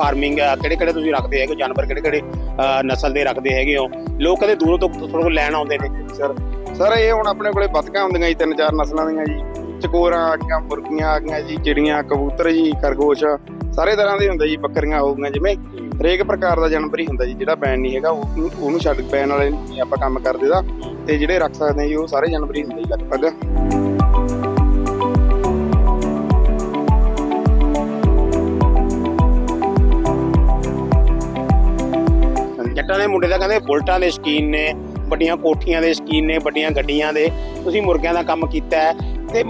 Farming ਆ, ਕਿਹੜੇ ਕਿਹੜੇ ਤੁਸੀਂ ਰੱਖਦੇ ਹੈਗੇ ਜਾਨਵਰ ਕਿਹੜੇ ਕਿਹੜੇ ਨਸਲ ਦੇ ਰੱਖਦੇ ਹੈਗੇ ਹੋ? ਲੋਕ ਕਦੇ ਦੂਰੋਂ ਤੋਂ ਤੁਹਾਡੇ ਕੋਲ ਲੈਣ ਆਉਂਦੇ ਨੇ। ਸਰ ਸਰ ਇਹ ਹੁਣ ਆਪਣੇ ਕੋਲੇ ਬਤਕਾਂ ਹੁੰਦੀਆਂ ਜੀ, ਤਿੰਨ ਚਾਰ ਨਸਲਾਂ ਦੀਆਂ ਜੀ। ਚਕੋਰਾਂ ਆ ਗਈਆਂ ਮੁਰਗੀਆਂ ਆ ਗਈਆਂ ਜੀ, ਚਿੜੀਆਂ, ਕਬੂਤਰ ਜੀ, ਖਰਗੋਸ਼, ਸਾਰੇ ਤਰ੍ਹਾਂ ਦੇ ਹੁੰਦੇ ਜੀ, ਬੱਕਰੀਆਂ ਹੋ ਗਈਆਂ ਜਿਵੇਂ ਹਰੇਕ ਪ੍ਰਕਾਰ ਦਾ ਜਾਨਵਰ ਹੀ ਹੁੰਦਾ ਜੀ, ਜਿਹੜਾ ਬੈਨ ਨਹੀਂ ਹੈਗਾ ਉਹਨੂੰ ਛੱਡ ਬੈਨ ਵਾਲੇ ਆਪਾਂ ਕੰਮ ਕਰਦੇ ਦਾ। ਤੇ ਜਿਹੜੇ ਰੱਖ ਸਕਦੇ ਆ ਜੀ, ਉਹ ਸਾਰੇ ਜਾਨਵਰ ਹੀ ਹੁੰਦੇ ਜੀ, ਲਗਭਗ। ਦੇ ਮੁੰਡੇ ਤਾਂ ਕਹਿੰਦੇ ਬੁਲਟਾਂ ਦੇ ਸ਼ਕੀਨ ਨੇ ਵੱਡੀਆਂ ਕੋਠੀਆਂ ਦੇ ਸ਼ਕੀਨ ਨੇ ਵੱਡੀਆਂ ਗੱਡੀਆਂ ਦੇ ਤੁਸੀਂ ਮੁਰਗਿਆਂ ਦਾ ਕੰਮ ਕੀਤਾ ਹੈ। ਤੇ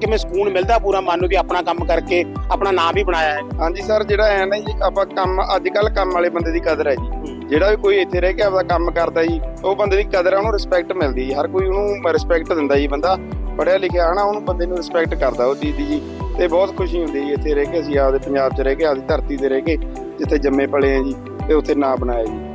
ਕਿਵੇਂ ਸਕੂਨ ਮਿਲਦਾ ਪੂਰਾ ਮਨ ਨੂੰ ਵੀ ਆਪਣਾ ਕੰਮ ਕਰਕੇ ਆਪਣਾ ਨਾਮ ਵੀ ਬਣਾਇਆ ਹੈ? ਹਾਂਜੀ ਸਰ ਜਿਹੜਾ ਐ ਨਾ ਜੀ ਆਪਾਂ ਕੰਮ ਅੱਜ ਕੱਲ ਕੰਮ ਵਾਲੇ ਬੰਦੇ ਦੀ ਕਦਰ ਹੈ ਜੀ। ਜਿਹੜਾ ਵੀ ਕੋਈ ਇੱਥੇ ਰਹਿ ਕੇ ਆਪਦਾ ਕੰਮ ਕਰਦਾ ਜੀ ਉਹ ਬੰਦੇ ਦੀ ਕਦਰ ਆ ਉਹਨੂੰ ਰਿਸਪੈਕਟ ਮਿਲਦੀ ਜੀ। ਹਰ ਕੋਈ ਉਹਨੂੰ ਰਿਸਪੈਕਟ ਦਿੰਦਾ ਜੀ ਬੰਦਾ। ਪੜਿਆ ਲਿਖਿਆ ਹਨਾ ਉਹਨੂੰ ਬੰਦੇ ਨੂੰ ਰਿਸਪੈਕਟ ਕਰਦਾ ਉਹ ਚੀਜ਼ ਦੀ ਜੀ। ਤੇ ਬਹੁਤ ਖੁਸ਼ੀ ਹੁੰਦੀ ਜੀ ਇੱਥੇ ਰਹਿ ਕੇ ਅਸੀਂ ਆਪਦੇ ਪੰਜਾਬ 'ਚ ਰਹਿ ਕੇ ਆਪਦੀ ਧਰਤੀ ਤੇ ਰਹਿ ਕੇ ਜਿੱਥੇ ਜੰਮੇ ਪਲੇ ਆ ਜੀ ਤੇ ਉੱਥੇ ਨਾਂ ਬਣਾਇਆ ਜੀ।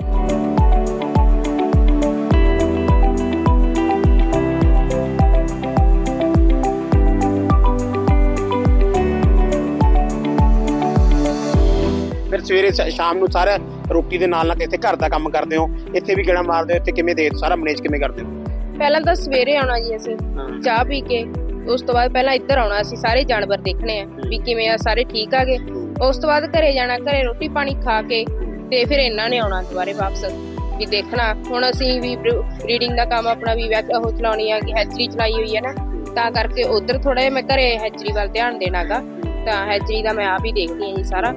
ਸਵੇਰੇ ਸ਼- ਸ਼ਾਮ ਨੂੰ ਸਾਰਾ ਰੋਟੀ ਦੇ ਨਾਲ ਨਾਲ ਇੱਥੇ ਘਰ ਦਾ ਕੰਮ ਕਰਦੇ ਹੋ। ਇੱਥੇ ਵੀ ਗੇੜਾ ਮਾਰਦੇ ਹੋ ਇੱਥੇ ਕਿਵੇਂ ਦੇ ਸਾਰਾ ਮੈਨੇਜ ਕਿਵੇਂ ਕਰਦੇ ਹੋ? ਪਹਿਲਾਂ ਤਾਂ ਸਵੇਰੇ ਆਉਣਾ ਜੀ ਅਸੀਂ ਚਾਹ ਪੀ ਕੇ ਉਸ ਤੋਂ ਬਾਅਦ ਪਹਿਲਾਂ ਇੱਧਰ ਆਉਣਾ ਅਸੀਂ ਸਾਰੇ ਜਾਨਵਰ ਦੇਖਣੇ ਆ ਵੀ ਕਿਵੇਂ ਆ ਸਾਰੇ ਠੀਕ ਆਗੇ ਉਸ ਤੋਂ ਬਾਅਦ ਘਰੇ ਜਾਣਾ ਘਰੇ ਰੋਟੀ ਪਾਣੀ ਖਾ ਕੇ ਤੇ ਫਿਰ ਇਹਨਾਂ ਨੇ ਆਉਣਾ ਦੁਬਾਰੇ ਵਾਪਸ ਵੀ ਦੇਖਣਾ ਹੁਣ ਅਸੀਂ ਵੀ ਬਰੀਡਿੰਗ ਦਾ ਕੰਮ ਆਪਣਾ ਵੀ ਵੈਕ ਉਹ ਚਲਾਉਣੀ ਆ ਕਿ ਹੈਚਰੀ ਚਲਾਈ ਹੋਈ ਹੈ ਨਾ ਤਾਂ ਕਰਕੇ ਉਧਰ ਥੋੜਾ ਜਿਹਾ ਮੈਂ ਘਰੇ ਹੈਚਰੀ ਵੱਲ ਧਿਆਨ ਦੇਣਾਗਾ ਤਾਂ ਹੈਚਰੀ ਦਾ ਮੈਂ ਆਪ ਹੀ ਦੇਖਦੀ ਹਾਂ ਜੀ ਸਾਰਾ।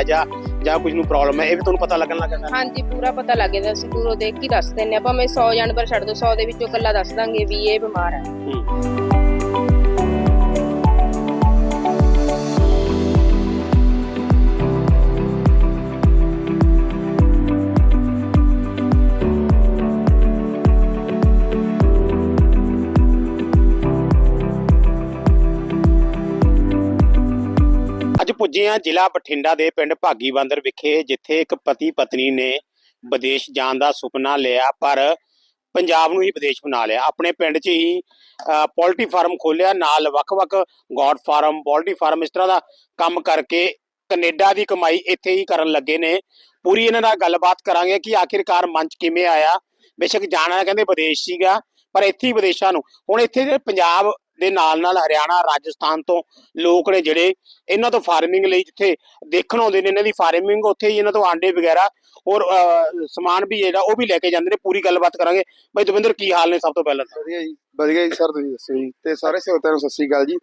ਹੈ ਜਾਂ ਜਾਂ ਕੁਝ ਨੂੰ ਪ੍ਰੋਬਲਮ ਹੈ ਇਹ ਵੀ ਤੁਹਾਨੂੰ ਪਤਾ ਲੱਗਣ ਲੱਗ ਜਾਂਦਾ। ਹਾਂਜੀ ਪੂਰਾ ਪਤਾ ਲੱਗ ਜਾਂਦਾ ਅਸੀਂ ਦੂਰੋਂ ਦੇਖ ਕੇ ਹੀ ਦੱਸ ਦਿੰਨੇ ਆਪਾਂ ਮੈਂ 100 ਜਾਨਵਰ ਛੱਡ ਦੋ 100 ਦੇ ਵਿੱਚੋਂ ਇਕੱਲਾ ਦੱਸ ਦਾਂਗੇ ਵੀ ਇਹ ਬਿਮਾਰ ਹੈ। ਅੱਜ ਪੁੱਜੇ ਆ ਜ਼ਿਲ੍ਹਾ ਬਠਿੰਡਾ ਦੇ ਪਿੰਡ ਭਾਗੀ ਬਾਂਦਰ ਵਿਖੇ, ਜਿੱਥੇ ਇੱਕ ਪਤੀ ਪਤਨੀ ਨੇ ਵਿਦੇਸ਼ ਜਾਣ ਦਾ ਸੁਪਨਾ ਲਿਆ, ਪਰ ਪੰਜਾਬ ਨੂੰ ਹੀ ਵਿਦੇਸ਼ ਬਣਾ ਲਿਆ। ਆਪਣੇ ਪਿੰਡ 'ਚ ਹੀ ਪੋਲਟਰੀ ਫਾਰਮ ਖੋਲਿਆ ਨਾਲ ਵੱਖ-ਵੱਖ ਗੋਡ ਫਾਰਮ, ਪੋਲਟਰੀ ਫਾਰਮ ਇਸ ਤਰ੍ਹਾਂ ਦਾ ਕੰਮ ਕਰਕੇ ਕੈਨੇਡਾ ਦੀ ਕਮਾਈ ਇੱਥੇ ਹੀ ਕਰਨ ਲੱਗੇ ਨੇ। ਪੂਰੀ ਇਹਨਾਂ ਨਾਲ ਗੱਲਬਾਤ ਕਰਾਂਗੇ ਕਿ ਆਖਿਰਕਾਰ ਮੰਚ ਕਿਵੇਂ ਆਇਆ। ਬੇਸ਼ੱਕ ਜਾਣਾ ਕਹਿੰਦੇ ਵਿਦੇਸ਼ ਸੀਗਾ, ਪਰ ਇੱਥੇ ਹੀ ਵਿਦੇਸ਼ਾਂ ਨੂੰ। ਹੁਣ ਇੱਥੇ ਪੰਜਾਬ ਦੇ ਨਾਲ ਨਾਲ ਹਰਿਆਣਾ ਰਾਜਸਥਾਨ ਤੋਂ ਲੋਕ ਨੇ ਜਿਹੜੇ ਇਹਨਾਂ ਤੋਂ ਫਾਰਮਿੰਗ ਲਈ ਜਿੱਥੇ ਦੇਖਣ ਆਉਂਦੇ ਨੇ ਇਹਨਾਂ ਦੀ ਫਾਰਮਿੰਗ ਉੱਥੇ ਹੀ ਇਹਨਾਂ ਤੋਂ ਆਂਡੇ ਵਗੈਰਾ ਔਰ ਸਮਾਨ ਵੀ ਜਿਹੜਾ ਉਹ ਵੀ ਲੈ ਕੇ ਜਾਂਦੇ ਨੇ ਪੂਰੀ ਗੱਲਬਾਤ ਕਰਾਂਗੇ। ਬਈ ਦਵਿੰਦਰ ਕੀ ਹਾਲ ਨੇ ਸਭ ਤੋਂ ਪਹਿਲਾਂ ਵਧੀਆ ਜੀ ਵਧੀਆ ਜੀ ਸਰ ਤੁਸੀਂ ਦੱਸੋ ਜੀ ਤੇ ਸਾਰੇ ਸਰੋਤਿਆਂ ਨੂੰ ਸਤਿ ਸ੍ਰੀ ਅਕਾਲ ਜੀ।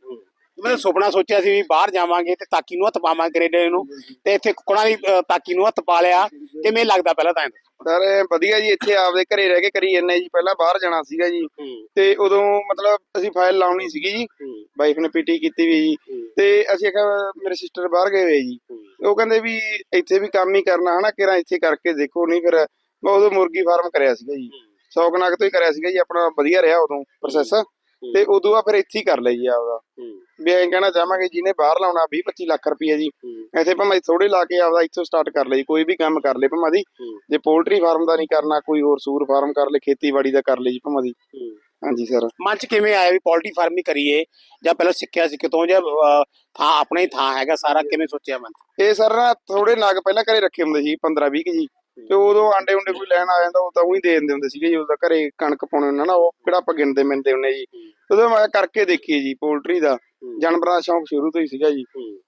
ਮੈਂ ਸੁਪਨਾ ਸੋਚਿਆ ਸੀ ਵੀ ਬਾਹਰ ਜਾਵਾਂਗੇ ਤੇ ਤਾਕੀ ਨੂੰ ਹੱਥ ਪਾਵਾਂਗੇ ਕੈਨੇਡਾ ਨੂੰ ਤੇ ਇੱਥੇ ਕੁਕੜਾਂ ਦੀ ਤਾਕੀ ਨੂੰ ਹੱਥ ਪਾ ਲਿਆ ਕਿਵੇਂ ਲੱਗਦਾ ਪਹਿਲਾਂ ਤਾਂ ਇਹ ਦੱਸੋ? ਸਰ ਵਧੀਆ ਜੀ ਇੱਥੇ ਆਪਦੇ ਘਰੇ ਰਹਿ ਕੇ ਕਰੀ ਜੰਨੇ ਜੀ ਪਹਿਲਾਂ ਬਾਹਰ ਜਾਣਾ ਸੀਗਾ ਜੀ। ਤੇ ਉਦੋਂ ਮਤਲਬ ਅਸੀਂ ਫਾਈਲ ਲਾਉਣੀ ਸੀਗੀ ਜੀ। ਵਾਈਫ ਨੇ ਪੀਟੀ ਕੀਤੀ ਵੀ ਜੀ। ਤੇ ਅਸੀਂ ਆਖਿਆ ਮੇਰੇ ਸਿਸਟਰ ਬਾਹਰ ਗਏ ਹੋਏ ਜੀ। ਉਹ ਕਹਿੰਦੇ ਵੀ ਇੱਥੇ ਵੀ ਕੰਮ ਹੀ ਕਰਨਾ ਹਨਾ ਕਿਰਾਂ ਇੱਥੇ ਕਰਕੇ ਦੇਖੋ ਨਹੀਂ ਫਿਰ ਮੈਂ ਉਦੋਂ ਮੁਰਗੀ ਫਾਰਮ ਕਰਿਆ ਸੀਗਾ ਜੀ। ਸੌ ਕੁ ਨਗ ਤੋਂ ਹੀ ਕਰਿਆ ਸੀਗਾ ਜੀ ਆਪਣਾ ਵਧੀਆ ਰਿਹਾ ਉਦੋਂ ਪ੍ਰੋਸੈਸ ਤੇ ਉਦੋਂ ਆ ਫਿਰ ਇੱਥੇ ਹੀ ਕਰ ਲਈ ਜੀ ਆਪਦਾ। ਵੀ ਐਂ ਕਹਿਣਾ ਚਾਹਾਂਗੇ ਜਿਹਨੇ ਬਾਹਰ ਲਾਉਣਾ 20 25 ਲੱਖ ਰੁਪਏ ਜੀ ਇੱਥੇ ਭਾਵੇਂ ਥੋੜੇ ਲਾ ਕੇ ਆਪਦਾ ਇੱਥੋਂ ਸਟਾਰਟ ਕਰ ਲਈ ਕੋਈ ਵੀ ਕੰਮ ਕਰ ਲਈ ਭਾਵੇਂ ਦੀ। ਜੇ ਪੋਲਟਰੀ ਫਾਰਮ ਦਾ ਨਹੀਂ ਕਰਨਾ ਕੋਈ ਹੋਰ ਸੂਰ ਫਾਰਮ ਕਰ ਲਈ ਖੇਤੀਬਾੜੀ ਦਾ ਕਰ ਲਈ ਜੀ ਭਾਵੇਂ ਦੀ। ਹਾਂਜੀ ਸਰ ਮਨ ਚ ਕਿਵੇਂ ਆਇਆ ਵੀ ਪੋਲਟਰੀ ਫਾਰਮ ਹੀ ਕਰੀਏ ਜਾਂ ਪਹਿਲਾਂ ਸਿੱਖਿਆ ਸੀ ਕਿਤੋਂ ਜਾਂ ਥਾਂ ਆਪਣੇ ਥਾਂ ਹੈਗਾ ਸਾਰਾ ਕਿਵੇਂ ਸੋਚਿਆ ਮਨ? ਇਹ ਸਰ ਨਾ ਥੋੜੇ ਨਗ ਪਹਿਲਾਂ ਘਰੇ ਰੱਖੇ ਹੁੰਦੇ ਸੀ 15 20 ਜੀ। ਤੇ ਉਦੋਂ ਆਂਡੇ ਉਂਡੇ ਕੋਈ ਲੈਣ ਆ ਜਾਂਦਾ ਉਹ ਤਾਂ ਉਹੀ ਦੇ ਦਿੰਦੇ ਹੁੰਦੇ ਸੀਗੇ ਜੀ ਉਹਦਾ ਘਰੇ ਕਣਕ ਪਾਉਣੇ ਉਹਨਾਂ ਨਾ ਉਹ ਕਿਹੜਾ ਆਪਾਂ ਗਿਣਦੇ ਮਿੰਦੇ ਹੁੰਨੇ ਜੀ। ਉਦੋਂ ਮੈਂ ਕਰਕੇ ਦੇਖੀ ਜੀ ਪੋਲਟਰੀ ਦਾ ਜਾਨਵਰਾਂ ਦਾ ਸ਼ੌਂਕ ਸ਼ੁਰੂ ਤੋਂ ਹੀ ਸੀਗਾ ਜੀ।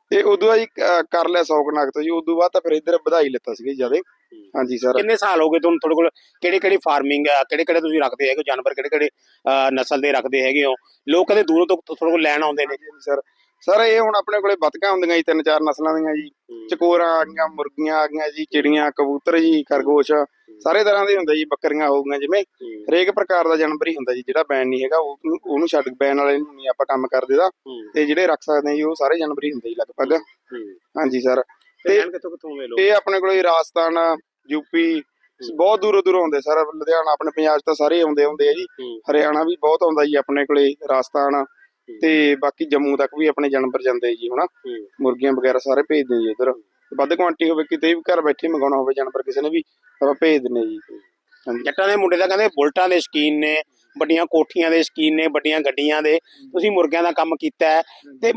ਤੇ ਉਦੋਂ ਕ- ਕਰ ਲਿਆ 100 ਨਗ ਤੋਂ ਜੀ ਉਦੋਂ ਬਾਅਦ ਤਾਂ ਫਿਰ ਇੱਧਰ ਵਧਾਈ ਲਿੱਤਾ ਸੀਗਾ ਜਿਆਦੇ ਹਾਂਜੀ ਸਰ। ਕਿੰਨੇ ਸਾਲ ਹੋ ਗਏ ਤੁਹਾਨੂੰ ਤੁਹਾਡੇ ਕੋਲ? ਕਿਹੜੇ ਕਿਹੜੀ ਫਾਰਮਿੰਗ ਆ? ਕਿਹੜੇ ਕਿਹੜੇ ਤੁਸੀਂ ਰੱਖਦੇ ਹੈਗੇ ਹੋ? ਜਾਨਵਰ ਕਿਹੜੇ ਕਿਹੜੇ ਨਸਲ ਦੇ ਰੱਖਦੇ ਹੈਗੇ ਹੋ? ਲੋਕ ਕਦੇ ਦੂਰੋਂ ਤੋਂ ਤੁਹਾਡੇ ਕੋਲ ਲੈਣ ਆਉਂਦੇ ਨੇ? ਸਰ। ਸਰ ਇਹ ਹੁਣ ਆਪਣੇ ਕੋਲੇ ਬਤਕਾਂ ਹੁੰਦੀਆਂ ਜੀ ਤਿੰਨ ਚਾਰ ਨਸਲਾਂ ਦੀਆਂ ਜੀ। ਚਕੋਰਾਂ ਆ ਗਈਆਂ ਮੁਰਗੀਆਂ ਆ ਗਈਆਂ ਜੀ ਚਿੜੀਆਂ ਕਬੂਤਰ ਜੀ ਖਰਗੋਸ਼ ਸਾਰੇ ਤਰ੍ਹਾਂ ਦੇ ਹੁੰਦੇ ਜੀ ਬੱਕਰੀਆਂ ਹੋ ਗਈਆਂ ਜਿਵੇਂ ਹਰੇਕ ਪ੍ਰਕਾਰ ਦਾ ਜਾਨਵਰ ਹੀ ਹੁੰਦਾ ਜੀ ਜਿਹੜਾ ਬੈਨ ਨਹੀਂ ਹੈਗਾ ਉਹ ਉਹਨੂੰ ਛੱਡ ਬੈਨ ਵਾਲੇ ਨੂੰ ਨਹੀਂ ਆਪਾਂ ਕੰਮ ਕਰਦੇ ਦਾ। ਤੇ ਜਿਹੜੇ ਰੱਖ ਸਕਦੇ ਆ ਜੀ ਉਹ ਸਾਰੇ ਜਾਨਵਰ ਹੀ ਹੁੰਦੇ ਜੀ ਲਗਭਗ। ਹਾਂਜੀ ਸਰ। ਤੇ ਲੈਣ ਕਿੱਥੋਂ ਕਿੱਥੋਂ ਆਉਂਦੇ ਲੋਕ? ਇਹ ਆਪਣੇ ਕੋਲੇ ਰਾਜਸਥਾਨ ਯੂਪੀ ਬਹੁਤ ਦੂਰੋਂ ਦੂਰੋਂ ਆਉਂਦੇ ਸਰ। ਲੁਧਿਆਣਾ ਆਪਣੇ ਪੰਜਾਬ ਤਾਂ ਸਾਰੇ ਆਉਂਦੇ ਹੁੰਦੇ ਆ ਜੀ। ਹਰਿਆਣਾ ਵੀ ਬਹੁਤ ਆਉਂਦਾ ਜੀ ਆਪਣੇ ਕੋਲੇ ਰਾਜਸਥਾਨ ਤੇ ਬਾਕੀ ਜੰਮੂ ਤੱਕ ਵੀ ਆਪਣੇ ਜਾਨਵਰ ਜਾਂਦੇ ਜੀ ਹੁਣ ਮੁਰਗੀਆਂ ਵਗੈਰਾ ਸਾਰੇ ਭੇਜਦੇ ਜੀ ਉਧਰ। ਵੱਧ ਕੁਆਂਟੀ ਹੋਵੇ ਕਿਤੇ ਵੀ ਘਰ ਬੈਠੇ ਮੰਗਾਉਣਾ ਹੋਵੇ ਜਾਨਵਰ ਕਿਸੇ ਨੇ ਵੀ ਆਪਾਂ ਭੇਜ ਦਿੰਨੇ ਜੀ। ਜੱਟਾਂ ਦੇ ਮੁੰਡੇ ਤਾਂ ਕਹਿੰਦੇ ਬੁਲਟਾਂ ਦੇ ਸ਼ਕੀਨ ਨੇ ਵੱਡੀਆਂ ਕੋਠੀਆਂ ਦੇ ਸ਼ਕੀਨ ਨੇ ਵੱਡੀਆਂ ਗੱਡੀਆਂ ਦੇ। ਤੁਸੀਂ ਮੁਰਗਿਆਂ ਦਾ ਕੰਮ ਕੀਤਾ ਹੈ ਤੇ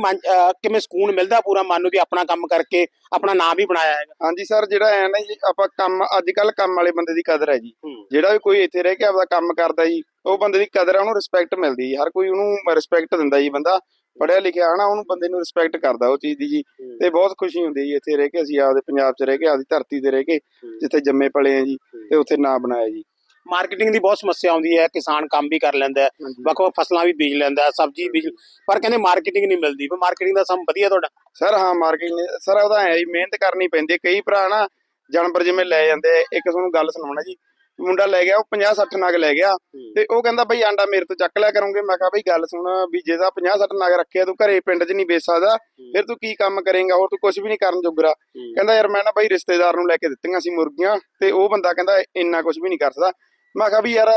ਕਿਵੇਂ ਸਕੂਨ ਮਿਲਦਾ ਪੂਰਾ ਮਨ ਨੂੰ ਵੀ ਆਪਣਾ ਕੰਮ ਕਰਕੇ ਆਪਣਾ ਨਾਮ ਵੀ ਬਣਾਇਆ ਹੈਗਾ? ਹਾਂਜੀ ਸਰ ਜਿਹੜਾ ਹੈ ਨਾ ਜੀ ਆਪਾਂ ਕੰਮ ਅੱਜ ਕੱਲ ਕੰਮ ਵਾਲੇ ਬੰਦੇ ਦੀ ਕਦਰ ਹੈ ਜੀ। ਹੂੰ। ਜਿਹੜਾ ਵੀ ਕੋਈ ਇੱਥੇ ਰਹਿ ਕੇ ਆਪਦਾ ਕੰਮ ਕਰਦਾ ਜੀ ਉਹ ਬੰਦੇ ਦੀ ਕਦਰ ਹੈ ਉਹਨੂੰ ਰਿਸਪੈਕਟ ਮਿਲਦੀ ਜੀ। ਹਰ ਕੋਈ ਉਹਨੂੰ ਰਿਸਪੈਕਟ ਦਿੰਦਾ ਜੀ ਬੰਦਾ। ਪੜਿਆ ਲਿਖਿਆ ਹਨਾ ਉਹਨੂੰ ਬੰਦੇ ਨੂੰ ਰਿਸਪੈਕਟ ਕਰਦਾ ਉਹ ਚੀਜ਼ ਦੀ ਜੀ। ਤੇ ਬਹੁਤ ਖੁਸ਼ੀ ਹੁੰਦੀ ਜੀ ਇੱਥੇ ਰਹਿ ਕੇ ਅਸੀਂ ਆਪਦੇ ਪੰਜਾਬ 'ਚ ਰਹਿ ਕੇ ਆਪਦੀ ਧਰਤੀ ਤੇ ਰਹਿ ਕੇ ਜਿੱਥੇ ਜੰਮੇ ਪਲੇ ਆ ਜੀ ਤੇ ਉੱਥੇ ਨਾਂ ਬਣਾਇਆ ਜੀ। ਮਾਰਕੀਟਿੰਗ ਦੀ ਬਹੁਤ ਸਮੱਸਿਆ ਆਉਂਦੀ ਹੈ ਕਿਸਾਨ ਕੰਮ ਵੀ ਕਰ ਲੈਂਦਾ ਹੈ ਹਾਂਜੀ। ਵੱਖ ਵੱਖ ਫਸਲਾਂ ਵੀ ਬੀਜ ਲੈਂਦਾ ਹੈ ਸਬਜ਼ੀ ਬੀਜ ਪਰ ਕਹਿੰਦੇ ਮਾਰਕੀਟਿੰਗ ਨਹੀਂ ਮਿਲਦੀ। ਪਰ ਮਾਰਕੀਟਿੰਗ ਦਾ ਸਮ ਵਧੀਆ ਤੁਹਾਡਾ? ਸਰ ਹਾਂ ਮਾਰਕੀਟ ਨੇ ਸਰ ਉਹਦਾ ਹੈ ਜੀ ਮਿਹਨਤ ਕਰਨੀ ਪੈਂਦੀ ਹੈ। ਕਈ ਭਰਾ ਨਾ ਜਾਨਵਰ ਜਿਵੇਂ ਲੈ ਜਾਂਦੇ ਆ, ਇੱਕ ਤੁਹਾਨੂੰ ਗੱਲ ਸੁਣਾਉਣਾ ਜੀ। ਮੁੰਡਾ ਲੈ ਗਿਆ ਉਹ 50 60 ਨਗ ਲੈ ਗਿਆ ਤੇ ਉਹ ਕਹਿੰਦਾ ਬਈ ਆਂਡਾ ਮੇਰੇ ਤੋਂ ਚੱਕ ਲਿਆ ਕਰੋਗੇ। ਮੈਂ ਕਿਹਾ ਬਈ ਗੱਲ ਸੁਣ ਵੀ ਜੇ ਤਾਂ 50 60 ਨਗ ਰੱਖਿਆ ਤੂੰ ਘਰੇ ਪਿੰਡ 'ਚ ਨਹੀਂ ਵੇਚ ਸਕਦਾ ਫਿਰ ਤੂੰ ਕੀ ਕੰਮ ਕਰੇਂਗਾ? ਹੋਰ ਤੂੰ ਕੁਝ ਵੀ ਨਹੀਂ ਕਰਨ ਜੋਗਰਾ। ਕਹਿੰਦਾ ਯਾਰ ਮੈਂ ਨਾ ਬਈ ਰਿਸ਼ਤੇਦਾਰ ਨੂੰ ਲੈ ਕੇ ਦਿੱਤੀਆਂ ਸੀ ਮੁਰਗੀਆਂ ਤੇ ਉਹ ਬੰਦਾ ਕਹਿੰਦਾ ਇੰਨਾ ਕੁਝ ਵੀ ਨਹੀਂ ਕਰ ਸਕਦਾ। ਮੈਂ ਕਿਹਾ ਵੀ ਯਾਰ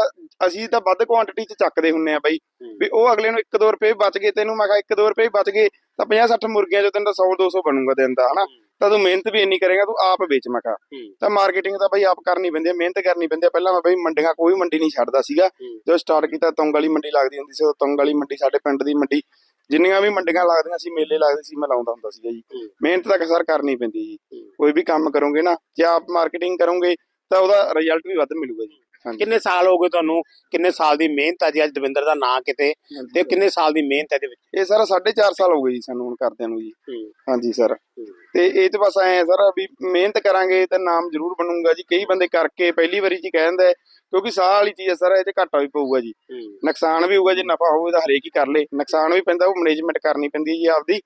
ਅਸੀਂ ਤਾਂ ਵੱਧ ਕੁਆਂਟੀਟੀ 'ਚ ਚੱਕਦੇ ਹੁੰਨੇ ਆ ਬਈ। ਵੀ ਉਹ ਅਗਲੇ ਨੂੰ 1-2 ਰੁਪਏ ਬਚ ਗਏ ਤੈਨੂੰ ਮੈਂ ਕਿਹਾ 1-2 ਰੁਪਏ ਬਚ ਗਏ ਤਾਂ 50-60 ਮੁਰਗੀਆਂ ਚੋਂ ਤੈਨੂੰ ਤਾਂ 100-200 ਬਣੂਗਾ ਦਿਨ ਦਾ ਹਨਾ? ਤਾਂ ਤੂੰ ਮਿਹਨਤ ਵੀ ਇੰਨੀ ਕਰੇਗਾ ਤੂੰ ਆਪ ਵੇਚ ਮੈਂ ਕਿਹਾ ਤਾਂ ਮਾਰਕੀਟਿੰਗ ਤਾਂ ਬਈ ਆਪ ਕਰਨੀ ਪੈਂਦੀ ਹੈ ਮਿਹਨਤ ਕਰਨੀ ਪੈਂਦੀ ਹੈ। ਪਹਿਲਾਂ ਮੈਂ ਬਈ ਮੰਡੀਆਂ ਕੋਈ ਮੰਡੀ ਨਹੀਂ ਛੱਡਦਾ ਸੀਗਾ। ਜਦੋਂ ਸਟਾਰਟ ਕੀਤਾ ਤੁੰਗ ਵਾਲੀ ਮੰਡੀ ਲੱਗਦੀ ਹੁੰਦੀ ਸੀ ਉਹ ਤੁੰਗ ਵਾਲੀ ਮੰਡੀ ਸਾਡੇ ਪਿੰਡ ਦੀ ਮੰਡੀ ਜਿੰਨੀਆਂ ਵੀ ਮੰਡੀਆਂ ਲੱਗਦੀਆਂ ਸੀ ਮੇਲੇ ਲੱਗਦੇ ਸੀ ਮੈਂ ਲਾਉਂਦਾ ਹੁੰਦਾ ਸੀਗਾ ਜੀ। ਮਿਹਨਤ ਤਾਂ ਸਰ ਕਰਨੀ ਪੈਂਦੀ ਜੀ। ਕੋਈ ਵੀ ਕੰਮ ਕਰੋਗੇ ਨਾ ਜੇ ਆਪ ਮਾਰਕੀਟਿੰਗ ਕਰੋਗੇ ਤਾਂ ਉਹਦਾ ਰਿਜ਼ਲਟ ਵੀ ਵੱਧ ਮਿਲੂਗਾ ਜੀ। ਕਿੰਨੇ ਸਾਲ ਹੋ ਗਏ ਤੁਹਾਨੂੰ? ਕਿੰਨੇ ਸਾਲ ਦੀ ਮਿਹਨਤ ਹੈ ਜੀ ਅੱਜ ਦਵਿੰਦਰ ਦਾ ਨਾਂ ਕਿਤੇ? ਤੇ ਕਿੰਨੇ ਸਾਲ ਦੀ ਮਿਹਨਤ ਹੈ ਇਹਦੇ ਵਿੱਚ? ਇਹ ਸਰ 4.5 ਸਾਲ ਹੋ ਗਏ ਜੀ ਸਾਨੂੰ ਹੁਣ ਕਰਦਿਆਂ ਨੂੰ ਜੀ। ਹਾਂਜੀ ਸਰ। ਤੇ ਇਹ ਤੇ ਬਸ ਐ ਸਰ ਵੀ ਮਿਹਨਤ ਕਰਾਂਗੇ ਤਾਂ ਨਾਮ ਜ਼ਰੂਰ ਬਣੂਗਾ ਜੀ। ਕਈ ਬੰਦੇ ਕਰਕੇ ਪਹਿਲੀ ਵਾਰੀ ਜੀ ਕਹਿ ਦਿੰਦੇ ਕਿਉਂਕਿ ਸਾਹ ਵਾਲੀ ਚੀਜ਼ ਹੈ ਸਰ ਇਹ ਤੇ ਘਾਟਾ ਵੀ ਪਊਗਾ ਜੀ। ਨੁਕਸਾਨ ਵੀ ਹੋਊਗਾ ਜੇ ਨਫਾ ਹੋਵੇ ਤਾਂ ਹਰੇਕ ਹੀ ਕਰ ਲੇ। ਨੁਕਸਾਨ ਵੀ ਪੈਂਦਾ ਉਹ ਮੈਨੇਜਮੈਂਟ ਕਰਨੀ ਪੈਂਦੀ ਹੈ ਜੀ ਆਪਦੀ।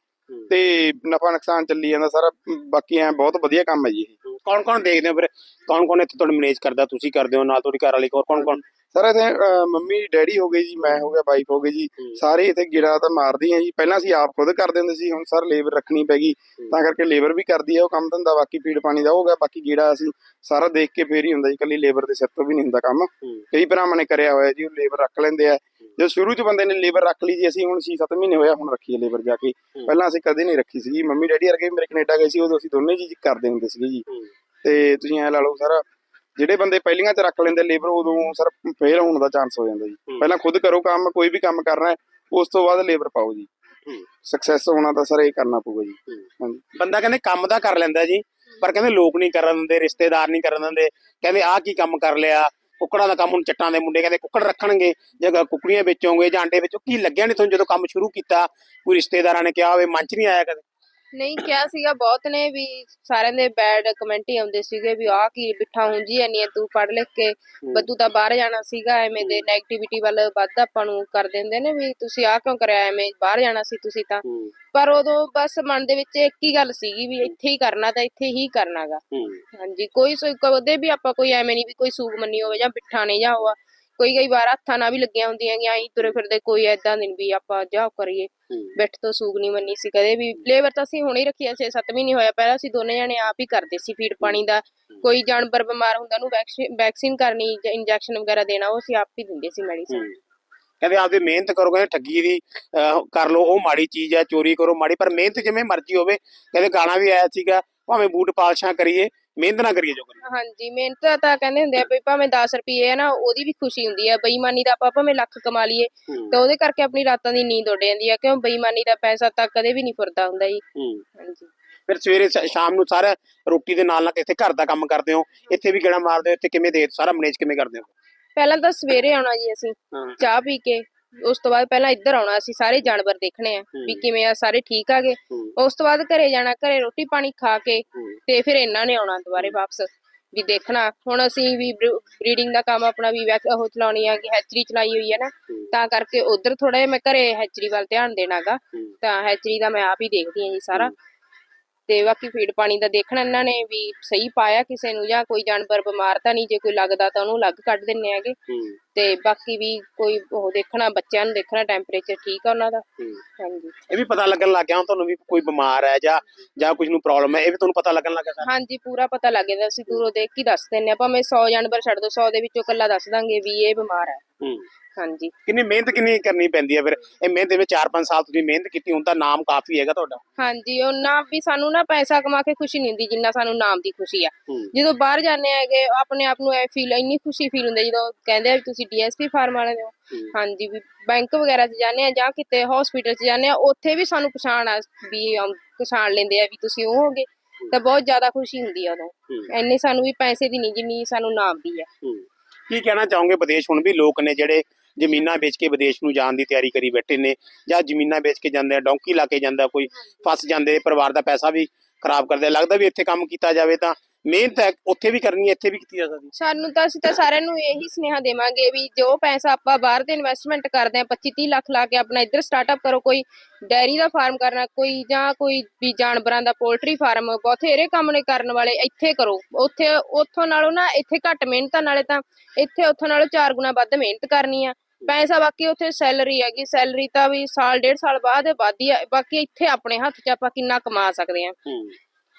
ਤੇ ਨਫਾ ਨੁਕਸਾਨ ਚੱਲੀ ਜਾਂਦਾ ਸਰ ਬਾਕੀ ਐ ਬਹੁਤ ਵਧੀਆ ਕੰਮ ਹੈ ਜੀ ਕੌਣ ਕੌਣ ਦੇਖਦੇ ਹੋ ਫਿਰ? ਕੌਣ ਕੌਣ ਇੱਥੇ ਤੁਹਾਨੂੰ ਮੈਨੇਜ ਕਰਦਾ? ਤੁਸੀਂ ਕਰਦੇ ਹੋ ਨਾਲ ਤੁਹਾਡੀ ਘਰ ਵਾਲੀ ਹੋਰ ਕੌਣ ਕੌਣ ਸਰ ਇਥੇ ਮੰਮੀ ਡੈਡੀ ਹੋ ਗਏ ਜੀ ਮੈਂ ਹੋ ਗਿਆ ਵਾਈਫ ਹੋ ਗਏ ਜੀ। ਸਾਰੇ ਇਥੇ ਗਿੜਾ ਤਾਂ ਮਾਰਦੇ ਆ ਜੀ। ਪਹਿਲਾਂ ਅਸੀਂ ਆਪ ਖੁਦ ਕਰਦੇ ਹੁੰਦੇ ਸੀ ਹੁਣ ਸਰ ਲੇਬਰ ਰੱਖਣੀ ਪੈ ਗਈ। ਤਾਂ ਕਰਕੇ ਲੇਬਰ ਵੀ ਕਰਦੀ ਹੈ ਉਹ ਕੰਮ ਧੰਦਾ ਬਾਕੀ ਫੀਡ ਪਾਣੀ ਦਾ ਹੋ ਗਿਆ ਬਾਕੀ ਗਿੜਾ ਅਸੀਂ ਸਾਰਾ ਦੇਖ ਕੇ ਫੇਰ ਹੀ ਹੁੰਦਾ ਜੀ ਕੱਲੀ ਲੇਬਰ ਦੇ ਸਿਰ ਤੋਂ ਵੀ ਨਹੀਂ ਹੁੰਦਾ ਕੰਮ। ਕਈ ਭਰਾਵਾਂ ਨੇ ਕਰਿਆ ਹੋਇਆ ਜੀ ਉਹ ਲੇਬਰ ਰੱਖ ਲੈਂਦੇ ਆ। ਜੇ ਸ਼ੁਰੂ ਚ ਬੰਦੇ ਨੇ ਲੇਬਰ ਰੱਖ ਲਈ ਜੀ ਅਸੀਂ ਹੁਣ 6-7 ਮਹੀਨੇ ਹੋਇਆ ਹੁਣ ਰੱਖੀ ਹੈ ਲੇਬਰ ਜਾ ਕੇ। ਪਹਿਲਾਂ ਅਸੀਂ ਕਦੇ ਨਹੀਂ ਰੱਖੀ ਸੀ ਮੰਮੀ ਡੈਡੀ ਵਰਗੇ ਮੇਰੇ ਕੈਨੇਡਾ ਗਏ ਸੀ ਉਦੋਂ ਅਸੀਂ ਦੋਨੇ ਜੀ ਕਰਦੇ ਹੁੰਦੇ ਸੀਗੇ ਜੀ। ਤੇ ਤੁਸੀਂ ਐ ਲਾ ਲਓ ਸਰ ਜਿਹੜੇ ਬੰਦੇ ਪਹਿਲੀਆਂ ਚ ਰੱਖ ਲੈਂਦੇ ਲੇਬਰ ਉਦੋਂ ਸਰ ਫੇਲ ਹੋਣ ਦਾ ਚਾਂਸ ਹੋ ਜਾਂਦਾ ਜੀ। ਪਹਿਲਾਂ ਖੁਦ ਕਰੋ ਕੰਮ ਕੋਈ ਵੀ ਕੰਮ ਕਰਨਾ ਹੈ ਉਸ ਤੋਂ ਬਾਅਦ ਲੇਬਰ ਪਾਓ ਜੀ। ਸਕਸੈਸ ਹੋਣਾ ਤਾਂ ਸਰ ਇਹ ਕਰਨਾ ਪਊਗਾ ਜੀ। ਬੰਦਾ ਕਹਿੰਦੇ ਕੰਮ ਤਾਂ ਕਰ ਲੈਂਦਾ ਜੀ ਪਰ ਕਹਿੰਦੇ ਲੋਕ ਨਹੀਂ ਕਰਨ ਦਿੰਦੇ ਰਿਸ਼ਤੇਦਾਰ ਨਹੀਂ ਕਰਨ ਦਿੰਦੇ। ਕਹਿੰਦੇ ਆਹ ਕੀ ਕੰਮ ਕਰ ਲਿਆ ਕੁੱਕੜਾਂ ਦਾ ਕੰਮ ਹੁਣ ਚੱਟਾਂ ਦੇ ਮੁੰਡੇ ਕਹਿੰਦੇ ਕੁੱਕੜ ਰੱਖਣਗੇ। ਜੇ ਕੁੱਕੜੀਆਂ ਵੇਚੋਗੇ ਜਾਂ ਅੰਡੇ ਵੇਚੋ ਕੀ ਲੱਗਿਆ ਨਹੀਂ ਤੁਹਾਨੂੰ ਜਦੋਂ ਕੰਮ ਸ਼ੁਰੂ ਕੀਤਾ? ਕੋਈ ਰਿਸ਼ਤੇਦਾਰਾਂ ਨੇ ਕਿਹਾ ਹੋਵੇ ਮਨ ਚ ਨਹੀਂ ਆਇਆ ਕਦੇ? ਨਹੀਂ ਕਿਹਾ ਸੀਗਾ ਬਹੁਤ ਨੇ ਵੀ ਸਾਰਿਆਂ ਦੇ ਬੈਡ ਕਮੈਂਟ ਹੀ ਆਉਂਦੇ ਸੀਗੇ ਵੀ ਆਹ ਕੀ ਬਿਠਾ ਹੁੰਜੀ ਐਨੀ ਤੂੰ ਪੜ੍ਹ ਲਿਖ ਕੇ ਬੱਦੂ ਤਾਂ ਬਾਹਰ ਜਾਣਾ ਸੀਗਾ ਐਵੇਂ ਦੇ 네ਗੇਟਿਵਿਟੀ ਵੱਲ ਵੱਧ ਆਪਾਂ ਨੂੰ ਕਰ ਦਿੰਦੇ ਨੇ ਵੀ ਤੁਸੀਂ ਆਹ ਕਿਉਂ ਕਰਿਆ ਐਵੇਂ ਬਾਹਰ ਜਾਣਾ ਸੀ ਤੁਸੀਂ ਤਾਂ। ਪਰ ਉਦੋਂ ਬਸ ਮਨ ਦੇ ਵਿੱਚ ਇੱਕ ਹੀ ਗੱਲ ਸੀਗੀ ਵੀ ਇੱਥੇ ਹੀ ਕਰਨਾ ਤਾਂ ਇੱਥੇ ਹੀ ਕਰਨਾਗਾ। ਹਾਂਜੀ ਕੋਈ ਸੋ- ਕਦੇ ਵੀ ਆਪਾਂ ਕੋਈ ਐਵੇਂ ਨਹੀਂ ਵੀ ਕੋਈ ਸੂਗ ਮੰਨੀ ਹੋਵੇ ਜਾਂ ਬਿੱਠਾ ਨਹੀਂ ਜਾਂ ਹੋਆ ਕੋਈ ਕਈ ਵਾਰ ਹੱਥਾਂ ਨਾਲ ਵੀ ਲੱਗੀਆਂ ਹੁੰਦੀਆਂ ਕਿ ਆਈ ਤੁਰੇ ਫਿਰਦੇ ਕੋਈ ਐਦਾਂ ਨਹੀਂ ਵੀ ਆਪਾਂ ਜਾ ਕਰੀਏ। ਬਿੱਠ ਤੋਂ ਸੂਗ ਨਹੀਂ ਮੰਨੀ ਸੀ ਕਦੇ ਵੀ। ਲੇਬਰ ਤਾਂ ਅਸੀਂ ਹੁਣੇ ਰੱਖੀ ਐ 6-7 ਮਹੀਨੇ ਹੋਇਆ ਪਹਿਲਾਂ ਅਸੀਂ ਦੋਨੇ ਜਣੇ ਆਪ ਹੀ ਕਰਦੇ ਸੀ ਫੀਡ ਪਾਣੀ ਦਾ। ਕੋਈ ਜਾਨਵਰ ਬਿਮਾਰ ਹੁੰਦਾ ਉਹਨੂੰ ਵੈਕਸੀਨ ਕਰਨੀ ਜਾਂ ਇੰਜੈਕਸ਼ਨ ਵਗੈਰਾ ਦੇਣਾ ਉਹ ਅਸੀਂ ਆਪ ਹੀ ਦਿੰਦੇ ਸੀ ਮੈਡੀਸਨ ਕਹਿੰਦੇ ਆਪਦੀ ਮਿਹਨਤ ਕਰੋ ਕਹਿੰਦੇ ਠੱਗੀ ਦੀ ਕਰ ਲਓ ਉਹ ਮਾੜੀ ਚੀਜ਼ ਹੈ ਚੋਰੀ ਕਰੋ ਮਾੜੀ ਪਰ ਮਿਹਨਤ ਜਿਵੇਂ ਮਰਜ਼ੀ ਹੋਵੇ। ਕਹਿੰਦੇ ਗਾਣਾ ਵੀ ਆਇਆ ਸੀਗਾ ਭਾਵੇਂ ਬੂਟ ਪਾਲਸ਼ਾਂ ਕਰੀਏ ਮਿਹਨਤ ਨਾ ਕਰੀਏ ਜੋ ਕਰੀਏ। ਹਾਂਜੀ ਮਿਹਨਤ ਤਾਂ ਕਹਿੰਦੇ ਹੁੰਦੇ ਆ ਵੀ ਭਾਵੇਂ 10 ਰੁਪਏ ਹੈ ਨਾ ਉਹਦੀ ਵੀ ਖੁਸ਼ੀ ਹੁੰਦੀ ਹੈ ਬੇਈਮਾਨੀ ਦਾ ਆਪਾਂ ਭਾਵੇਂ ਲੱਖ ਕਮਾ ਲਈਏ ਤਾਂ ਉਹਦੇ ਕਰਕੇ ਆਪਣੀ ਰਾਤਾਂ ਦੀ ਨੀਂਦ ਉੱਡ ਜਾਂਦੀ ਹੈ ਕਿਉਂ ਬੇਈਮਾਨੀ ਦਾ ਪੈਸਾ ਤਾਂ ਕਦੇ ਵੀ ਨਹੀਂ ਫੁਰਦਾ ਹੁੰਦਾ ਜੀ। ਹਾਂਜੀ। ਫਿਰ ਸਵੇਰੇ ਸ਼- ਸ਼ਾਮ ਨੂੰ ਸਾਰਾ ਰੋਟੀ ਦੇ ਨਾਲ ਨਾਲ ਇੱਥੇ ਘਰ ਦਾ ਕੰਮ ਕਰਦੇ ਹੋ ਇੱਥੇ ਵੀ ਗੇੜਾ ਮਾਰਦੇ ਹੋ ਇੱਥੇ ਕਿਵੇਂ ਦੇ ਸਾਰਾ ਮੈਨੇਜ ਕਿਵੇਂ ਕਰਦੇ ਹੋ? ਪਹਿਲਾਂ ਤਾਂ ਸਵੇਰੇ ਆਉਣਾ ਜੀ ਅਸੀਂ ਚਾਹ ਪੀ ਕੇ। ਉਸ ਤੋਂ ਬਾਅਦ ਪਹਿਲਾਂ ਇੱਧਰ ਆਉਣਾ ਅਸੀਂ ਸਾਰੇ ਜਾਨਵਰ ਦੇਖਣੇ ਆ ਵੀ ਕਿਵੇਂ ਆ ਸਾਰੇ ਠੀਕ ਆਗੇ ਉਸ ਤੋਂ ਬਾਅਦ ਘਰੇ ਜਾਣਾ ਘਰੇ ਰੋਟੀ ਪਾਣੀ ਖਾ ਕੇ ਤੇ ਫਿਰ ਇਹਨਾਂ ਨੇ ਆਉਣਾ ਦੁਬਾਰੇ ਵਾਪਸ ਵੀ ਦੇਖਣਾ। ਹੁਣ ਅਸੀਂ ਵੀ ਬਰੀਡਿੰਗ ਦਾ ਕੰਮ ਆਪਣਾ ਵੀ ਉਹ ਚਲਾਉਣੀ ਆ ਕਿ ਹੈਚਰੀ ਚਲਾਈ ਹੋਈ ਹੈ ਨਾ ਤਾਂ ਕਰਕੇ ਉਧਰ ਥੋੜਾ ਜਿਹਾ ਮੈਂ ਘਰੇ ਹੈਚਰੀ ਵੱਲ ਧਿਆਨ ਦੇਣਾਗਾ। ਤਾਂ ਹੈਚਰੀ ਦਾ ਮੈਂ ਆਪ ਹੀ ਦੇਖਦੀ ਹਾਂ ਜੀ ਸਾਰਾ। ਤੇ ਬਾਕੀ ਫੀਡ ਪਾਣੀ ਦਾ ਦੇਖਣਾ ਇਹਨਾਂ ਨੇ ਵੀ ਸਹੀ ਪਾਇਆ ਕਿਸੇ ਨੂੰ ਜਾਂ ਕੋਈ ਜਾਨਵਰ ਬਿਮਾਰ ਤਾਂ ਨਹੀਂ ਜੇ ਕੋਈ ਲੱਗਦਾ ਤਾਂ ਉਹਨੂੰ ਅਲੱਗ ਕੱਢ ਦਿੰਨੇ ਆਗੇ ਤੇ ਬਾਕੀ ਵੀ ਕੋਈ ਉਹ ਦੇਖਣਾ ਬੱਚਿਆਂ ਨੂੰ ਦੇਖਣਾ ਟੈਂਪਰੇਚਰ ਠੀਕ ਆ ਉਹਨਾਂ ਦਾ। ਹਾਂਜੀ। ਇਹ ਵੀ ਪਤਾ ਲੱਗਣ ਲੱਗ ਗਿਆ ਹੁਣ ਤੁਹਾਨੂੰ ਵੀ ਕੋਈ ਬਿਮਾਰ ਹੈ ਜਾਂ ਜਾਂ ਕੁਝ ਨੂੰ ਪ੍ਰੋਬਲਮ ਹੈ ਇਹ ਵੀ ਤੁਹਾਨੂੰ ਪਤਾ ਲੱਗਣ ਲੱਗ ਗਿਆ ਸਾਰਾ। ਹਾਂਜੀ ਪੂਰਾ ਪਤਾ ਲੱਗ ਜਾਂਦਾ ਅਸੀਂ ਦੂਰੋਂ ਦੇਖ ਕੇ ਦੱਸ ਦਿੰਨੇ ਆ ਭਾਵੇਂ 100 ਜਾਨਵਰ ਛੱਡ ਦੋ 100 ਦੇ ਵਿੱਚੋਂ ਕੱਲਾ ਦੱਸ ਦਾਂਗੇ ਵੀ ਇਹ ਬਿਮਾਰ ਹੈ। ਹਾਂਜੀ। ਕਿੰਨੀ ਮਿਹਨਤ ਕਿੰਨੀ ਕਰਨੀ ਪੈਂਦੀ ਹੈ ਫਿਰ? ਇਹ ਮਿਹਨਤ ਵਿੱਚ 4-5 ਸਾਲ ਤੁਸੀਂ ਮਿਹਨਤ ਕੀਤੀ ਹੁਣ ਤਾਂ ਨਾਮ ਕਾਫੀ ਹੈਗਾ ਤੁਹਾਡਾ। ਹਾਂਜੀ ਉਹ ਨਾ ਵੀ ਸਾਨੂੰ ਨਾ ਪੈਸਾ ਕਮਾ ਕੇ ਖੁਸ਼ੀ ਨਹੀਂ ਹੁੰਦੀ ਜਿੰਨਾ ਸਾਨੂੰ ਨਾਮ ਦੀ ਖੁਸ਼ੀ ਆ। ਹੂੰ। ਜਦੋਂ ਬਾਹਰ ਜਾਂਦੇ ਆਗੇ ਆਪਣੇ ਆਪ ਨੂੰ ਐ ਫੀਲ ਇੰਨੀ ਖੁਸ਼ੀ ਫੀਲ ਹੁੰਦੀ ਹੈ ਜਦੋਂ ਕਹਿੰਦੇ ਆ ਵੀ ਤੁਸੀਂ ਡੀਐਸਪੀ ਫਾਰਮ ਵਾਲੇ ਹੋ। ਹਾਂਜੀ ਵੀ ਬੈਂਕ ਵਗੈਰਾ 'ਚ ਜਾਂਦੇ ਆ ਜਾਂ ਕਿਤੇ ਹਸਪੀਟਲ 'ਚ ਜਾਂਦੇ ਆ ਉੱਥੇ ਵੀ ਸਾਨੂੰ ਪਛਾਣ ਆ ਵੀ ਅਮ, ਪਛਾਣ ਲੈਂਦੇ ਆ ਵੀ ਤੁਸੀਂ ਉਹ ਹੋਗੇ ਤਾਂ ਬਹੁਤ ਜ਼ਿਆਦਾ ਖੁਸ਼ੀ ਹੁੰਦੀ ਆ ਉਦੋਂ। ਹੂੰ। ਇੰਨੀ ਸਾਨੂੰ ਵੀ ਪੈਸੇ ਦੀ ਨਹੀਂ ਜਿੰਨੀ ਸਾਨੂੰ ਨਾਮ ਦੀ ਆ। ਕੀ ਕਹਿਣਾ ਚਾਹੋਗੇ ਵਿਦੇਸ਼? ਹੁਣ ਵੀ ਲੋਕ ਨੇ ਜਿਹੜੇ ਜ਼ਮੀਨਾਂ ਵੇਚ ਕੇ ਵਿਦੇਸ਼ ਨੂੰ ਜਾਣ ਦੀ ਤਿਆਰੀ ਕਰੀ ਬੈਠੇ ਨੇ ਜਾਂ ਜ਼ਮੀਨਾਂ ਵੇਚ ਕੇ ਜਾਂਦੇ ਆ, ਡੌਂਕੀ ਲਾ ਕੇ ਜਾਂਦਾ ਕੋਈ, ਫਸ ਜਾਂਦੇ, ਪਰਿਵਾਰ ਦਾ ਪੈਸਾ ਵੀ ਖਰਾਬ ਕਰਦੇ ਲੱਗਦਾ ਵੀ ਇੱਥੇ ਕੰਮ ਕੀਤਾ ਜਾਵੇ ਤਾਂ ਮਿਹਨਤ ਹੈ ਉੱਥੇ ਵੀ ਕਰਨੀ ਹੈ ਇੱਥੇ ਵੀ ਕੀਤੀ ਜਾ ਸਕਦੀ ਸਾਨੂੰ ਤਾਂ ਅਸੀਂ ਤਾਂ ਸਾਰਿਆਂ ਨੂੰ ਇਹੀ ਸੁਨੇਹਾ ਦੇਵਾਂਗੇ ਵੀ ਜੋ ਪੈਸਾ ਆਪਾਂ ਬਾਹਰ ਦੇ ਇਨਵੈਸਟਮੈਂਟ ਕਰਦੇ ਆ 25 30 ਲੱਖ ਲਾ ਕੇ ਆਪਣਾ ਇੱਧਰ ਸਟਾਰਟਅਪ ਕਰੋ ਕੋਈ ਡੈਰੀ ਦਾ ਫਾਰਮ ਕਰਨਾ ਕੋਈ ਜਾਂ ਕੋਈ ਵੀ ਜਾਨਵਰਾਂ ਦਾ ਪੋਲਟਰੀ ਫਾਰਮ ਬਥੇਰੇ ਕੰਮ ਨੇ ਕਰਨ ਵਾਲੇ ਇੱਥੇ ਕਰੋ। ਉੱਥੇ ਉੱਥੋਂ ਨਾਲੋਂ ਨਾ ਇੱਥੇ ਘੱਟ ਮਿਹਨਤਾਂ ਨਾਲੇ ਤਾਂ ਇੱਥੇ ਉੱਥੋਂ ਨਾਲੋਂ ਚਾਰ ਗੁਣਾ ਵੱਧ ਮਿਹਨਤ ਕਰਨੀ ਆ। ਪੈਸਾ ਬਾਕੀ ਉੱਥੇ ਸੈਲਰੀ ਹੈਗੀ ਸੈਲਰੀ ਤਾਂ ਵੀ ਸਾਲ ਡੇਢ ਸਾਲ ਬਾਅਦ ਵੱਧਦੀ ਆ ਬਾਕੀ ਇੱਥੇ ਆਪਣੇ ਹੱਥ 'ਚ ਆਪਾਂ ਕਿੰਨਾ ਕਮਾ ਸਕਦੇ ਆ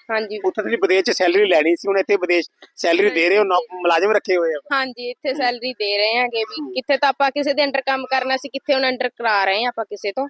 ਹਾਂਜੀ। ਉੱਥੇ ਤੁਸੀਂ ਵਿਦੇਸ਼ 'ਚ ਸੈਲਰੀ ਲੈਣੀ ਸੀ ਹੁਣ ਇੱਥੇ ਵਿਦੇਸ਼ ਸੈਲਰੀ ਦੇ ਰਹੇ ਹੋ ਨੌ- ਮੁਲਾਜ਼ਮ ਰੱਖੇ ਹੋਏ ਆ। ਹਾਂਜੀ ਇੱਥੇ ਸੈਲਰੀ ਦੇ ਰਹੇ ਆਂਗੇ ਵੀ। ਕਿੱਥੇ ਤਾਂ ਆਪਾਂ ਕਿਸੇ ਦੇ ਅੰਡਰ ਕੰਮ ਕਰਨਾ ਸੀ ਕਿੱਥੇ ਹੁਣ ਅੰਡਰ ਕਰਾ ਰਹੇ ਆਪਾਂ ਕਿਸੇ ਤੋਂ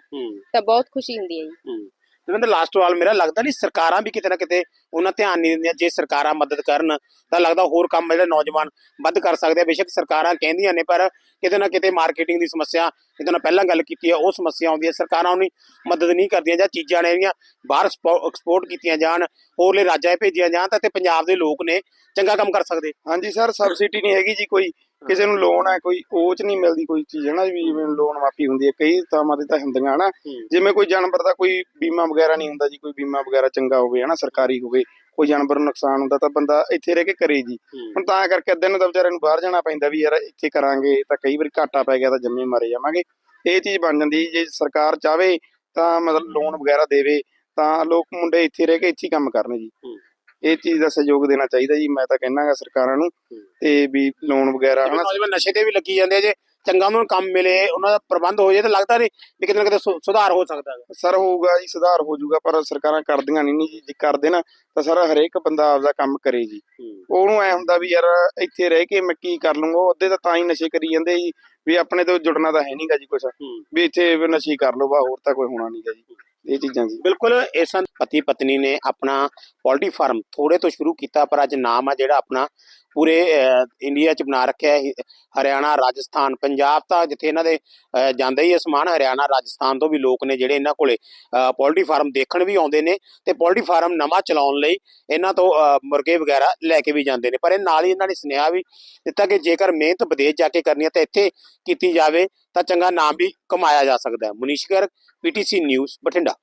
ਤਾਂ ਬਹੁਤ ਖੁਸ਼ੀ ਹੁੰਦੀ ਹੈ ਜੀ। ਜਿਵੇਂ ਲਾਸਟ ਵਾਲ ਮੇਰਾ ਲੱਗਦਾ ਨਹੀਂ, ਸਰਕਾਰਾਂ ਵੀ ਕਿਤੇ ਨਾ ਕਿਤੇ ਉਹਨਾਂ ਧਿਆਨ ਨਹੀਂ ਦਿੰਦੀਆਂ, ਜੇ ਸਰਕਾਰਾਂ ਮਦਦ ਕਰਨ, ਤਾਂ ਲੱਗਦਾ ਹੋਰ ਕੰਮ ਜਿਹੜੇ ਨੌਜਵਾਨ ਵੱਧ ਕਰ ਸਕਦੇ ਆ। ਬੇਸ਼ੱਕ ਸਰਕਾਰਾਂ ਕਹਿੰਦੀਆਂ ਨੇ, ਪਰ ਕਿਤੇ ਨਾ ਕਿਤੇ ਮਾਰਕੀਟਿੰਗ ਦੀ ਸਮੱਸਿਆ ਜਿਹਦੇ ਨਾਲ ਪਹਿਲਾਂ ਗੱਲ ਕੀਤੀ ਹੈ ਉਹ ਸਮੱਸਿਆ ਆਉਂਦੀ ਹੈ ਸਰਕਾਰਾਂ ਉਹਨੀ ਮਦਦ ਨਹੀਂ ਕਰਦੀਆਂ ਜਾਂ ਚੀਜ਼ਾਂ ਨੇ ਜਿਹੜੀਆਂ ਬਾਹਰ ਐਕਸਪੋਰਟ ਕੀਤੀਆਂ ਜਾਣ ਹੋਰਲੇ ਰਾਜਾਂ 'ਚ ਭੇਜੀਆਂ ਜਾਣ, ਤਾਂ ਤੇ ਪੰਜਾਬ ਦੇ ਲੋਕ ਨੇ ਚੰਗਾ ਕੰਮ ਕਰ ਸਕਦੇ। ਹਾਂਜੀ ਸਰ ਸਬਸਿਡੀ ਨਹੀਂ ਹੈਗੀ ਜੀ ਕੋਈ। ਕਿਸੇ ਨੂੰ ਲੋਨ ਹੈ ਕੋਈ ਉਹ ਚ ਨਹੀਂ ਮਿਲਦੀ ਕੋਈ ਚੀਜ਼ ਹੈ ਨਾ ਵੀ ਜਿਵੇਂ ਲੋਨ ਮਾਫੀ ਹੁੰਦੀ ਹੈ ਕਈ ਥਾਵਾਂ ਤੇ ਤਾਂ ਹੁੰਦੀਆਂ ਹਨਾ। ਜਿਵੇਂ ਕੋਈ ਜਾਨਵਰ ਦਾ ਕੋਈ ਬੀਮਾ ਵਗੈਰਾ ਨਹੀਂ ਹੁੰਦਾ ਜੀ ਕੋਈ ਬੀਮਾ ਵਗੈਰਾ ਚੰਗਾ ਹੋਵੇ ਹਨਾ ਸਰਕਾਰੀ ਹੋਵੇ ਕੋਈ ਜਾਨਵਰ ਨੂੰ ਨੁਕਸਾਨ ਹੁੰਦਾ ਤਾਂ ਬੰਦਾ ਇੱਥੇ ਰਹਿ ਕੇ ਕਰੇ ਜੀ। ਹੁਣ ਤਾਂ ਕਰਕੇ ਅੱਧੇ ਨੂੰ ਤਾਂ ਵਿਚਾਰੇ ਨੂੰ ਬਾਹਰ ਜਾਣਾ ਪੈਂਦਾ ਵੀ ਯਾਰ ਇੱਥੇ ਕਰਾਂਗੇ ਤਾਂ ਕਈ ਵਾਰੀ ਘਾਟਾ ਪੈ ਗਿਆ ਤਾਂ ਜੰਮੇ ਮਾਰੇ ਜਾਵਾਂਗੇ। ਇਹ ਚੀਜ਼ ਬਣ ਜਾਂਦੀ ਜੇ ਸਰਕਾਰ ਚਾਵੇ ਤਾਂ ਮਤਲਬ ਲੋਨ ਵਗੈਰਾ ਦੇਵੇ ਤਾਂ ਲੋਕ ਮੁੰਡੇ ਇੱਥੇ ਰਹਿ ਕੇ ਇੱਥੇ ਹੀ ਕੰਮ ਕਰਨ ਜੀ। ਇਹ ਚੀਜ਼ ਦਾ ਸਹਿਯੋਗ ਦੇਣਾ ਚਾਹੀਦਾ ਜੀ ਮੈਂ ਤਾਂ ਕਹਿਣਾਗਾ ਸਰਕਾਰਾਂ ਨੂੰ ਤੇ ਵੀ ਲੋਨ ਵਗੈਰਾ ਜਿਵੇਂ ਹਨਾ। ਨੌਜਵਾਨ ਨਸ਼ੇ ਤੇ ਵੀ ਲੱਗੀ ਜਾਂਦੇ ਆ, ਜੇ ਚੰਗਾ ਉਹਨਾਂ ਨੂੰ ਕੰਮ ਮਿਲੇ ਉਹਨਾਂ ਦਾ ਪ੍ਰਬੰਧ ਹੋ ਜਾਏ ਤਾਂ ਲੱਗਦਾ ਨਹੀਂ ਵੀ ਕਿਤੇ ਨਾ ਕਿਤੇ ਸੁ- ਸੁਧਾਰ ਹੋ ਸਕਦਾ ਹੈ ਸਰ ਹੋਊਗਾ ਜੀ ਸੁਧਾਰ ਹੋ ਜਾਊਗਾ ਪਰ ਸਰਕਾਰਾਂ ਕਰਦੀਆਂ ਨਹੀਂ ਜੀ। ਜੇ ਕਰਦੇ ਨਾ ਤਾਂ ਸਾਰਾ ਹਰੇਕ ਬੰਦਾ ਆਪਦਾ ਕੰਮ ਕਰੇ ਜੀ। ਉਹਨੂੰ ਐ ਹੁੰਦਾ ਵੀ ਯਾਰ ਇੱਥੇ ਰਹਿ ਕੇ ਮੈਂ ਕੀ ਕਰ ਲੂੰਗਾ ਉਹਦੇ ਤਾਂ ਤਾਂ ਹੀ ਨਸ਼ੇ ਕਰੀ ਜਾਂਦੇ ਜੀ ਵੀ ਆਪਣੇ ਤੋਂ ਜੁੜਨਾ ਤਾਂ ਹੈ ਨਹੀਂਗਾ ਜੀ ਕੁਛ। ਵੀ ਇੱਥੇ ਵੀ ਨਸ਼ੇ ਕਰ ਲਓ ਬਾ ਹੋਰ ਤਾਂ ਕੋਈ ਹੋਣਾ ਨਹੀਂਗਾ ਜੀ। ਇਹ ਚੀਜ਼ਾਂ ਜੀ। ਬਿਲਕੁਲ, ਇਸ ਪਤੀ ਪਤਨੀ ਨੇ ਆਪਣਾ ਪੋਲਟਰੀ ਫਾਰਮ ਥੋੜੇ ਤੋਂ ਸ਼ੁਰੂ ਕੀਤਾ, ਪਰ ਅੱਜ ਨਾਮ ਆ ਜਿਹੜਾ ਆਪਣਾ ਪੂਰੇ ਇੰਡੀਆ ਚ ਬਣਾ ਰੱਖਿਆ ਹੈ। ਹਰਿਆਣਾ, ਰਾਜਸਥਾਨ, ਪੰਜਾਬ ਤਾਂ ਜਿੱਥੇ ਇਹਨਾਂ ਦੇ ਜਾਂਦਾ ਹੀ ਹੈ ਸਮਾਨ, ਹਰਿਆਣਾ, ਰਾਜਸਥਾਨ ਤੋਂ ਵੀ ਲੋਕ ਨੇ ਜਿਹੜੇ ਇਹਨਾਂ ਕੋਲੇ ਪੋਲਟਰੀ ਫਾਰਮ ਦੇਖਣ ਵੀ ਆਉਂਦੇ ਨੇ ਤੇ ਪੋਲਟਰੀ ਫਾਰਮ ਨਵਾਂ ਚਲਾਉਣ ਲਈ ਇਹਨਾਂ ਤੋਂ ਮੁਰਗੇ ਵਗੈਰਾ ਲੈ ਕੇ ਵੀ ਜਾਂਦੇ ਨੇ। ਪਰ ਇਹ ਨਾਲ ਹੀ ਇਹਨਾਂ ਨੇ ਸੁਨੇਹਾ ਵੀ ਦਿੱਤਾ ਕਿ ਜੇਕਰ ਮਿਹਨਤ ਵਿਦੇਸ਼ ਜਾ ਕੇ ਕਰਨੀ ਹੈ ਤਾਂ ਇੱਥੇ ਕੀਤੀ ਜਾਵੇ ਤਾਂ ਚੰਗਾ ਨਾਮ ਵੀ ਕਮਾਇਆ ਜਾ ਸਕਦਾ ਹੈ। Manish Garg PTC news Bathinda.